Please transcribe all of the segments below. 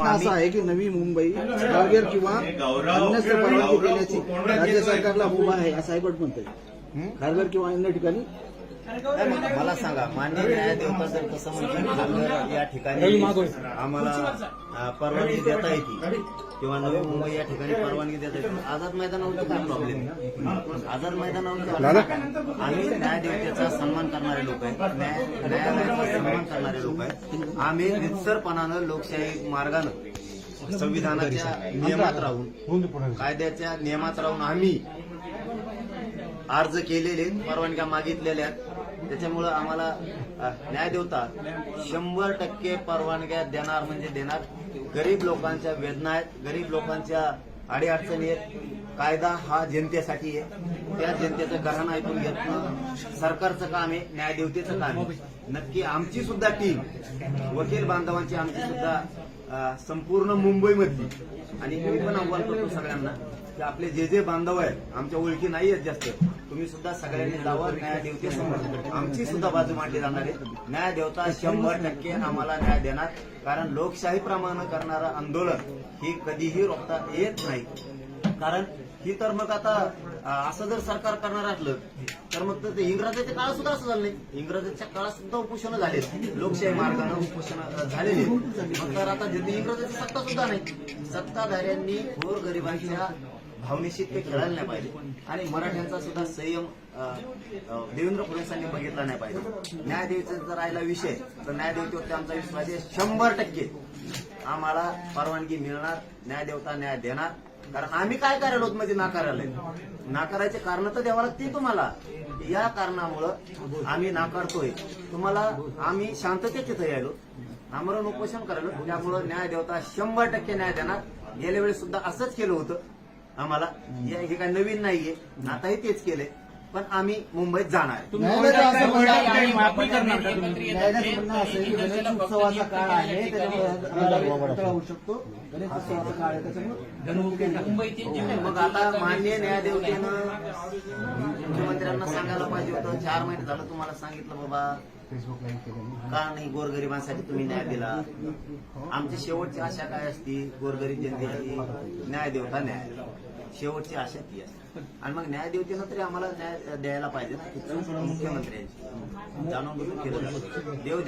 असं आहे की नवी मुंबई कारगेर किंवा अन्यत्र परवानगी देण्याची राज्य सरकारला मुभा आहे असं हायकोर्ट म्हणतंय. खारघर किंवा अन्य ठिकाणी मला सांगा मान्य न्यायदेवता जर तसं म्हणजे या ठिकाणी आम्हाला परवानगी देता येते किंवा नवी मुंबई या ठिकाणी परवानगी देता येते. आझाद मैदानावरती काय प्रॉब्लेम आझाद मैदानावरती आम्ही न्यायदेवतेचा सन्मान करणारे लोक आहेत. न्याय न्यायालयाचा सन्मान करणारे लोक आहेत. आम्ही निस्सरपणानं लोकशाही मार्गानं संविधानाच्या नियमात राहून कायद्याच्या नियमात राहून आम्ही अर्ज केलेले परवानग्या मागितलेल्या आहेत. त्याच्यामुळं आम्हाला न्याय देवता शंभर टक्के परवानग्या देणार म्हणजे देणार. गरीब लोकांच्या वेदना आहेत. गरीब लोकांच्या अडीअडचणी आहेत. कायदा हा जनतेसाठी आहे. त्या जनतेचं घराणं ऐकून घेतलं. सरकारचं काम आहे. न्यायदेवतेचं काम आहे. नक्की आमची सुद्धा टीम वकील बांधवांची आमची सुद्धा संपूर्ण मुंबईमधली. आणि मी पण आव्हान करतो सगळ्यांना की आपले जे जे बांधव आहेत आमच्या ओळखी नाही आहेत जास्त तुम्ही सुद्धा सगळ्यांनी जावं न्याय देवतेसमोर आमची सुद्धा बाजू मांडली जाणार आहे. न्याय देवता शंभर टक्के आम्हाला न्याय देणार. कारण लोकशाहीप्रमाणे करणारं आंदोलन ही कधीही रोखता येत नाही. कारण ही तर मग आता असं जर सरकार करणार असलं तर मग तर ते इंग्रजाच्या काळात सुद्धा असं झालं नाही. इंग्रजाच्या काळात सुद्धा उपोषण झाले लोकशाही मार्गाने उपोषण झालेले मग तर आता जिथे इंग्रजाची सत्ता सुद्धा नाही सत्ताधाऱ्यांनी थोर गरिबांच्या भावनेशी ते खेळायला नाही पाहिजे. आणि मराठ्यांचा सुद्धा संयम अं, देवेंद्र फडणवीसांनी बघितला नाही पाहिजे. न्यायदेवीचा जर राहिला विषय तर न्यायदेवतेवरती आमचा विश्वास आहे शंभर टक्के. आम्हाला परवानगी मिळणार न्यायदेवता न्याय देणार. कारण आम्ही काय करायला आहोत म्हणजे नाकारायला? नाकारायचे कारण तर द्यावं लागते तुम्हाला. या कारणामुळं आम्ही नाकारतोय. तुम्हाला आम्ही शांततेत तिथे यायलो आमरण उपोषण करायलो त्यामुळं न्याय देवता शंभर टक्के न्याय देणार. गेल्या वेळेस सुद्धा असंच केलं होतं आम्हाला. हे हे काय नवीन नाहीये. आताही तेच केलंय. पण आम्ही मुंबईत जाणार आहे. न्यायालयाचं असं म्हणणं आहे की माफी करणार का तुम्ही? न्यायालयाचं म्हणणं असं आहे की गणेश उत्सवाचा काळ आहे त्याच्यामुळे होऊ शकतो गणेश उत्सवाचा काळ आहे त्याच्यामुळे मग आता मान्य न्यायदेवतेनं मुख्यमंत्र्यांना सांगायला पाहिजे होतं चार महिने झालं तुम्हाला सांगितलं बाबा. का नाही गोरगरिबांसाठी तुम्ही न्याय दिला? आमची शेवटची आशा काय असती? गोरगरीब जनतेची न्याय देवता न्याय. शेवटची आशा ती असते आणि मग न्याय देवतेनं तरी आम्हाला न्याय द्यायला पाहिजे ना मुख्यमंत्र्यांची जाणून बुजून केलं जातं. देव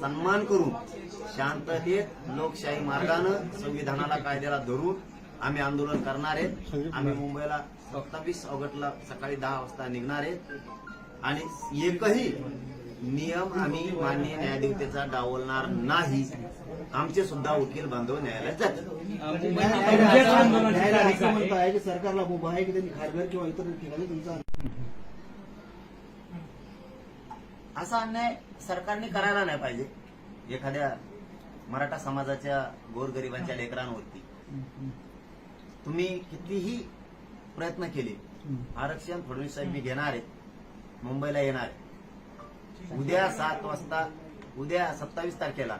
सन्मान करून शांततेत लोकशाही मार्गानं संविधानाला कायद्याला धरून आम्ही आंदोलन करणार आहेत. आम्ही मुंबईला सत्तावीस ऑगस्टला सकाळी दहा वाजता निघणार आहेत. आणि एकही नियम आम्ही मान्य न्यायदेवतेचा डावलणार नाही. आमचे सुद्धा वकील बांधव न्यायालयात जातात आहे की सरकारला मुभा आहे की त्यांनी खारघर किंवा इतर ठिकाणी तुमचा असा अन्याय सरकारने करायला नाही पाहिजे. एखाद्या मराठा समाजाच्या गोरगरिबांच्या लेकरांवरती. तुम्ही कितीही प्रयत्न केले आरक्षण फडणवीस साहेब मी घेणार आहेत मुंबईला येणार आहे. उद्या सात वाजता उद्या सत्तावीस तारखेला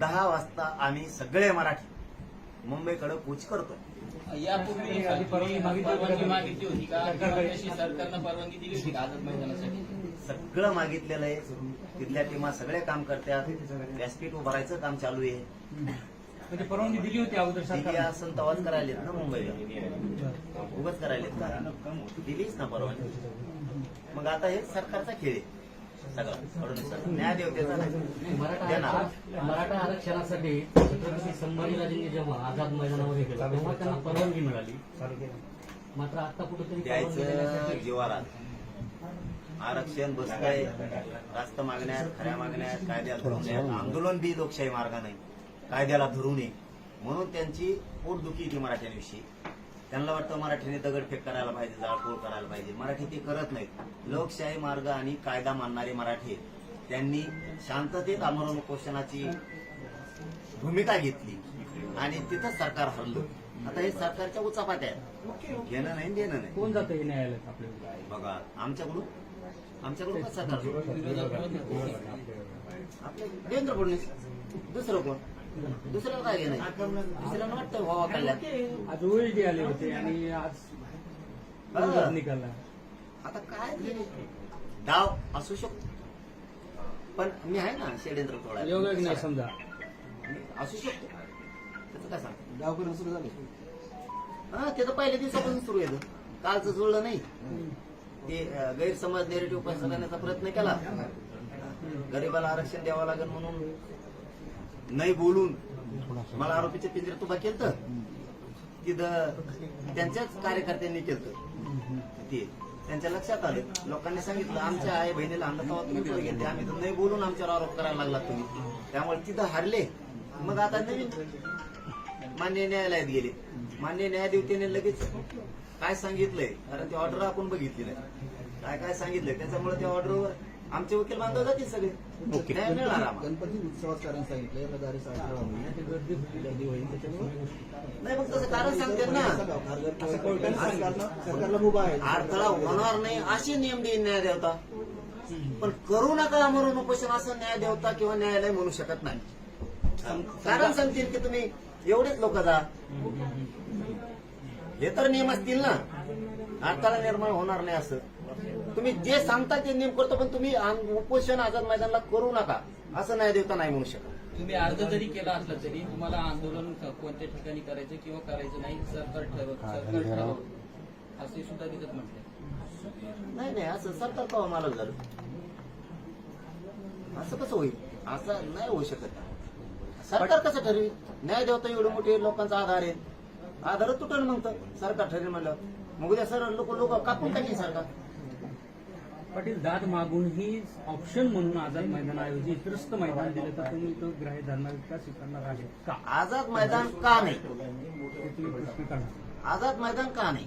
दहा वाजता आम्ही सगळे मराठी मुंबईकडे कूच करतोय यापूर्वी परवानगी परवानगी मागितली होती का? किंवा तशी सरकारनं परवानगी दिली होती का आझाद मैदानासाठी? सगळं मागितलेलं आहे. तिथल्या टीमा सगळे काम करतात. व्यासपीठ उभारायचं काम चालू आहे. म्हणजे परवानगी दिली होती अगोदर दिली असं तवाच करायलेत ना मुंबईला. उगाच करायलेत का? दिलीच ना परवानगी. मग आता हे सरकारचा खेळ आहे. सगळं. न्याय देवतेचा मराठा मराठा आरक्षणासाठी छत्रपती संभाजीराजेंनी जेव्हा आझाद मैदानामध्ये गेला तेव्हा त्यांना परवानगी मिळाली. मात्र आता कुठेतरी द्यायचं जीवारात आरक्षण बसतंय. रास्त मागण्या आहेत, खऱ्या मागण्या आहेत, कायद्याला धरून आहेत. आंदोलन बी लोकशाही मार्ग नाही कायद्याला धरून आहे म्हणून त्यांची पोटदुखी येते मराठ्यांविषयी. त्यांना वाटतं मराठीने दगडफेक करायला पाहिजे जाळपोळ करायला पाहिजे. मराठी ते करत नाहीत. लोकशाही मार्ग आणि कायदा मानणारे मराठी. त्यांनी शांततेत आमरण उपोषणाची भूमिका घेतली. आणि तिथं सरकार हरलं. आता हे सरकारच्या उचापात्या आहेत. घेणं नाही देणं नाही. कोण जातं हे न्यायालयात आपल्या बघा आमच्याकडून? आमच्याकडून सरकार आपले देवेंद्र फडणवीस. दुसरं कोण? दुसरं काय घेणं दुसऱ्यांना वाटतं व्हावा कल्याण. आज ओएलडी आले होते आणि आज हा. निकाला आता काय ते डाव असू शकतो. पण मी आहे ना षडेंद्र थोडा योगा नाही समजा. असू शकतो. त्याचं काय सांग गावकरी सुरू झाले. हा ते तर पहिल्या दिवसापासून सुरू येतं कालचं जुळलं नाही. ते गैरसमज नेरेटिव्ह पैसा करण्याचा प्रयत्न केला. गरीबाला आरक्षण द्यावं लागेल म्हणून. नाही बोलून मला आरोपीच्या पिंजऱ्यात उभा केलं तिथं त्यांच्याच कार्यकर्त्यांनी केलं ते त्यांच्या लक्षात आलं. लोकांनी सांगितलं आमच्या आई बहिणीला आणलं तेव्हा तुम्ही पुढे गेले आम्ही तर नाही बोलून आमच्यावर आरोप करायला लागला तुम्ही. त्यामुळे तिथं हारले. मग आता नवीन मान्य न्यायालयात गेले. मान्य न्यायाधीशाने लगेच काय सांगितलंय? कारण ती ऑर्डर आपण बघितली नाही. काय काय सांगितलंय? त्याच्यामुळे त्या ऑर्डरवर आमचे वकील बांधव जातील सगळे. न्याय मिळणार आम्हाला. गणपती उत्सवात कारण सांगितलं गर्दी गर्दी होईल त्याच्यामुळे नाही मग तसं कारण सांगते ना. सरकारला सरकारला मुभा आहे. अडथळा होणार नाही असे नियम देईन न्याय देवता पण करू नका म्हणून उपोषण असं न्याय देवता किंवा न्यायालय म्हणू शकत नाही. कारण सांगतील की तुम्ही एवढेच लोक जा. हे तर नियम असतील ना. अडथळा निर्माण होणार नाही असं. तुम्ही जे सांगता ते नियम करतो पण तुम्ही आम- उपोषण आझाद मैदानला करू नका. असं न्याय देवता नाही म्हणू शकत. तुम्ही अर्ज जरी केला असला तरी तुम्हाला आंदोलन कोणत्या ठिकाणी करायचं किंवा करायचं नाही सरकार ठरवत असे सुद्धा तिथं म्हटले. नाही नाही असं सरकार कवा मालक झालं. असं कसं होईल? असं नाही होऊ शकत. सरकार कसं ठरवी न्याय देवता एवढे मोठे लोकांचा आधार आहे. आधारच तुटल मग तर सरकार ठरेल म्हणलं. मग उद्या सर लोक लोक कापून टाकेल सरकार. पाटील दाद मागूनही ऑप्शन म्हणून आझाद मैदानाऐवजी इतरस्त मैदान दिलं तर तुम्ही तो ग्राह्य धरणार का स्वीकारणार आहे का? आझाद मैदान का नाही? तुम्ही प्रश्न करणार आझाद मैदान का नाही?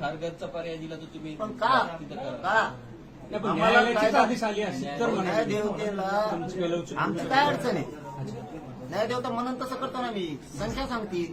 खारघरचा पर्याय दिला तर तुम्ही पण का. का? नाही, पण आम्हाला न्यायालयाचीच कायदा- आदेश आली असती तर न्याय म्हणायचं. देवतेला तुमची वेळोचित आमची काय अडचण आहे? न्याय देवता म्हणून तसं करतो ना मी. संख्या सांगतील.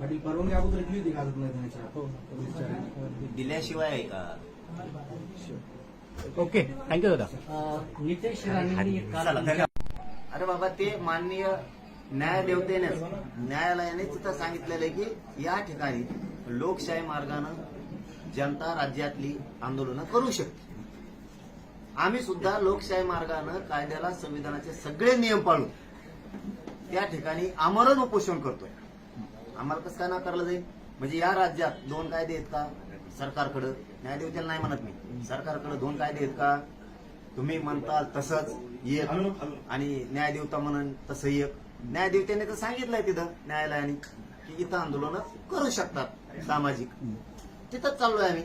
पाटील परवानगी अगोदर दिली होती का आझाद मैदानाच्या हो. दिल्याशिवाय आहे का? ओके थँक्यू दादा. अं, नितेश अरे बाबा ते माननीय न्यायदेवतेनेच न्यायालयाने तिथं सांगितलेलं आहे की या ठिकाणी लोकशाही मार्गानं जनता राज्यातली आंदोलनं करू शकते. आम्ही सुद्धा लोकशाही मार्गानं कायद्याला संविधानाचे सगळे नियम पाळून त्या ठिकाणी आमरण उपोषण करतोय. आम्हाला कसं काय नाकारलं जाईल? म्हणजे या राज्यात दोन कायदे आहेत का सरकारकडं? न्यायदेवतेला नाही म्हणत मी. सरकारकडे दोन कायदे आहेत का? तुम्ही म्हणताल तसंच एक. आणि न्यायदेवता म्हणून तसं एक. न्यायदेवतेने तर सांगितलंय तिथं न्यायालयाने की इथं आंदोलन करू शकतात सामाजिक. तिथंच चाललोय आम्ही.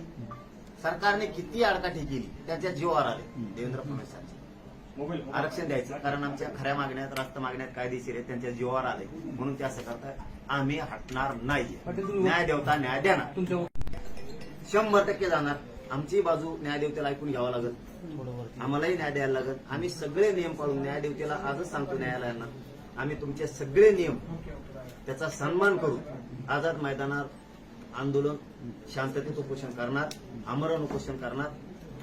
सरकारने किती आडकाठी केली त्याच्या जीवावर आले. देवेंद्र फडणवीसांचे आरक्षण द्यायचं कारण आमच्या खऱ्या मागण्यात रास्त मागण्यात कायदेशीर आहे त्यांच्या जीवावर आले. म्हणून ते असं करतात आम्ही हटणार नाही न्याय देवता न्याय देणार तुमच्या शंभर टक्के जाणार. आमची बाजू न्यायदेवतेला ऐकून घ्यावं लागत आम्हालाही न्याय द्यायला लागत आम्ही सगळे नियम पाळून न्यायदेवतेला आजच सांगतो न्यायालयांना आम्ही तुमचे सगळे नियम त्याचा सन्मान करू. आझाद मैदानात आंदोलन शांततेत उपोषण करणार आमरण उपोषण करणार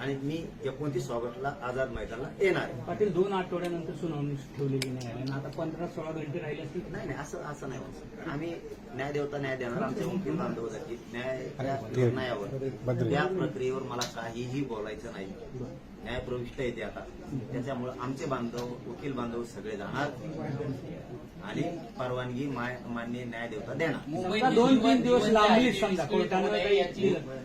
आणि मी एकोणतीस ऑगस्टला आझाद मैदानाला येणार आहे. पाटील दोन आठवड्यानंतर सुनावणी ठेवलेली न्यायालयानं आता पंधरा सोळा घंटे राहिले असतील नाही नाही असं असं नाही होत. आम्ही न्याय देवता न्याय देणार. आमचे वकील बांधव जातील न्याय निर्णयावर त्या प्रक्रियेवर मला काहीही बोलायचं नाही. न्याय प्रविष्ट येते आता. त्याच्यामुळे आमचे बांधव वकील बांधव सगळे जाणार. आणि परवानगी मान्य न्याय देवता देणार. दोन- तीन दिवस लांबली समजा,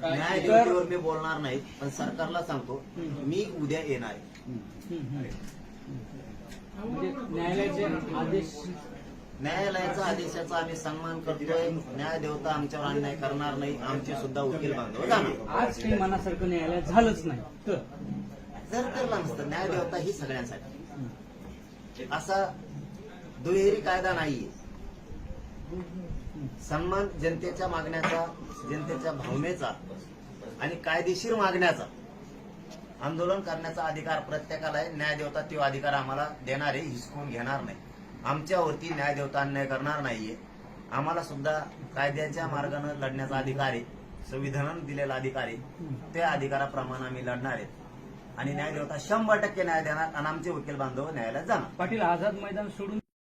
न्याय. देवतेवर मी बोलणार नाही पण सरकारला सांगतो मी उद्या येणार आहे. म्हणजे न्यायालयाचे आदेश? न्यायालयाचा आदेशाचा आम्ही सन्मान करतोय. न्याय देवता आमच्यावर अन्याय करणार नाही. आमचे सुद्धा वकील बांधव जाणार आज काही मनासारखं न्यायालयात झालंच नाही. तर? जर करला नसतं न्याय देवता ही सगळ्यांसाठी. असा दुहेरी कायदा नाहीये. सन्मान जनतेच्या मागण्याचा जनतेच्या भावनेचा आणि कायदेशीर मागण्याचा. आंदोलन करण्याचा अधिकार प्रत्येकाला आहे न्याय देवता तो अधिकार आम्हाला देणार आहे हिसकून घेणार नाही. आमच्यावरती न्याय देवता अन्याय करणार नाहीये. आम्हाला सुद्धा कायद्याच्या मार्गानं लढण्याचा अधिकार आहे संविधानानं दिलेला अधिकार आहे. त्या अधिकाराप्रमाणे आम्ही लढणार आहे. आणि न्याय देवता शंभर टक्के न्याय देणार आणि आमचे वकील बांधव न्यायालयात जाणार. पाटील आझाद मैदान सोडून